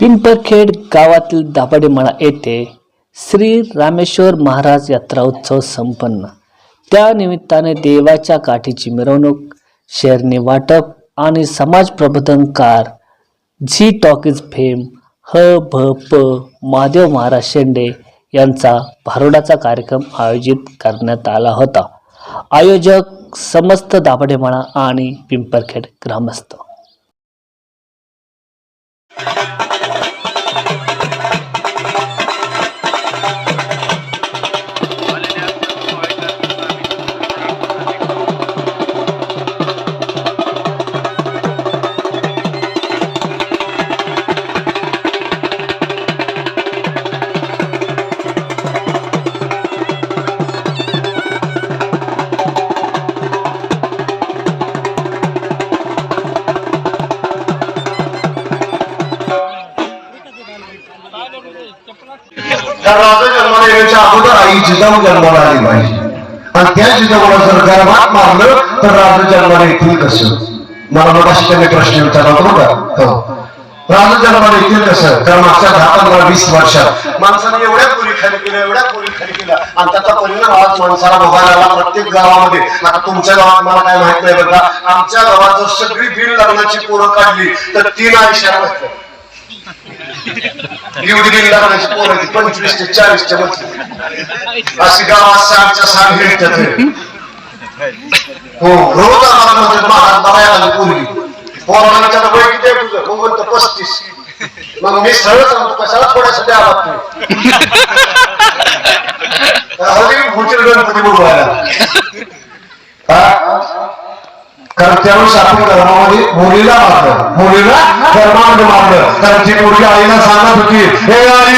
पिंपरखेड गावातील दाभाडेमळा येथे श्री रामेश्वर महाराज यात्रा उत्सव संपन्न. त्यानिमित्ताने देवाच्या काठीची मिरवणूक शेरणी वाटप आणि समाज प्रबोधनकार झी टॉकीज फेम ह भ प महादेव महाराज शेंडे यांचा भारुडाचा कार्यक्रम आयोजित करण्यात आला होता. आयोजक समस्त दाभाडेमळा आणि पिंपरखेड ग्रामस्थ. त्या राजा जन्माला येण्याच्या अगोदर आई जिजाऊ जन्माला आली पाहिजे आणि त्या जिजाऊला जर गर्भात मारलं तर राजा जन्माला येतील कसं? मला मगाशी त्यांनी प्रश्न विचारला होता बघा. हो. राजा जन्माला येतील कसं? तर मागच्या दहा पंधरा वीस वर्षात माणसाने एवढ्या पुरी खाली केल्या एवढ्या पुरी खाली केल्या. आणि त्याचा परिणाम आज माणसाला बघायला आला प्रत्येक गावामध्ये. आता तुमच्या गावात मला काय माहीत नाही बघा. आमच्या गावात जर सगळी बिन लग्नाची पोरं काढली तर तीन आयुष्याला बसतात एवढी बिन लग्नाची पंचवीस ते चाळीसच्या मध्ये अशी गावात साठच्या साठ भेटतात हो रोज आम्हाला म्हणतात महाराज बघायला आली पोरगी पोराला विचारलं वय किती आहे तुझं मग म्हणतो पस्तीस मग मी सरळ सांगतो कशाला थोड्यासाठी आला तू हल्ली भूचर गणपती बोलवायला कारण त्यावेळेस आपण धर्मामध्ये मुलीला मारलं. मुलीला धर्मामध्ये मारलं. कारण ती मुलगी आईला सांगत होती हे आई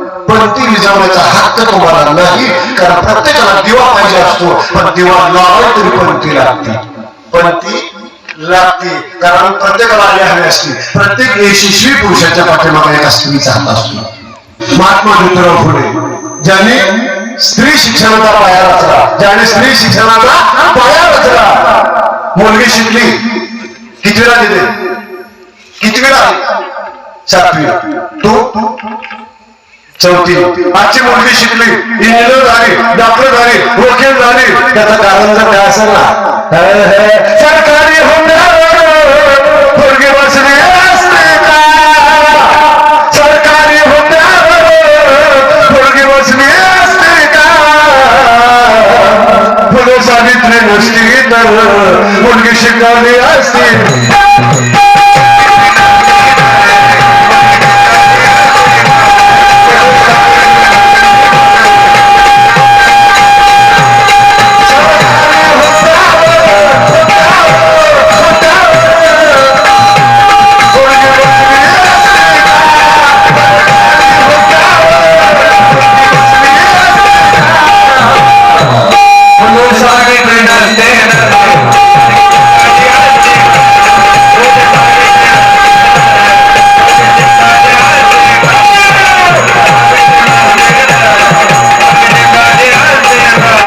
पंथी हक्क तुम्हाला नाही कारण प्रत्येकाला दिवा पाहिजे असतो पण दिवा लावाय तरी पण ती लागते. पण ती लागते कारण प्रत्येकाला आली हवी असते. प्रत्येक यशस्वी पुरुषाच्या पाठीमागे एक स्त्रीचा हात असतो. महात्मा ज्योतिराव फुले ज्याने स्त्री शिक्षणाचा पाया रचला ज्याने स्त्री शिक्षणाचा पाया रचला. मुलगी शिकली कितवीला दिले कितवीला? सातवी. तो? चौथी. आजची मुलगी शिकली. इंजिनियर झाली डॉक्टर झाली वकील झाली. त्याचं कारण जर काय असेल ना? सरकारी हुंड्यावर मुलगी बसली असते का? सरकारी हुंड्यावर मुलगी बसली असते का? फुले सावित्री नसली तर मुलगी शिकवली असती.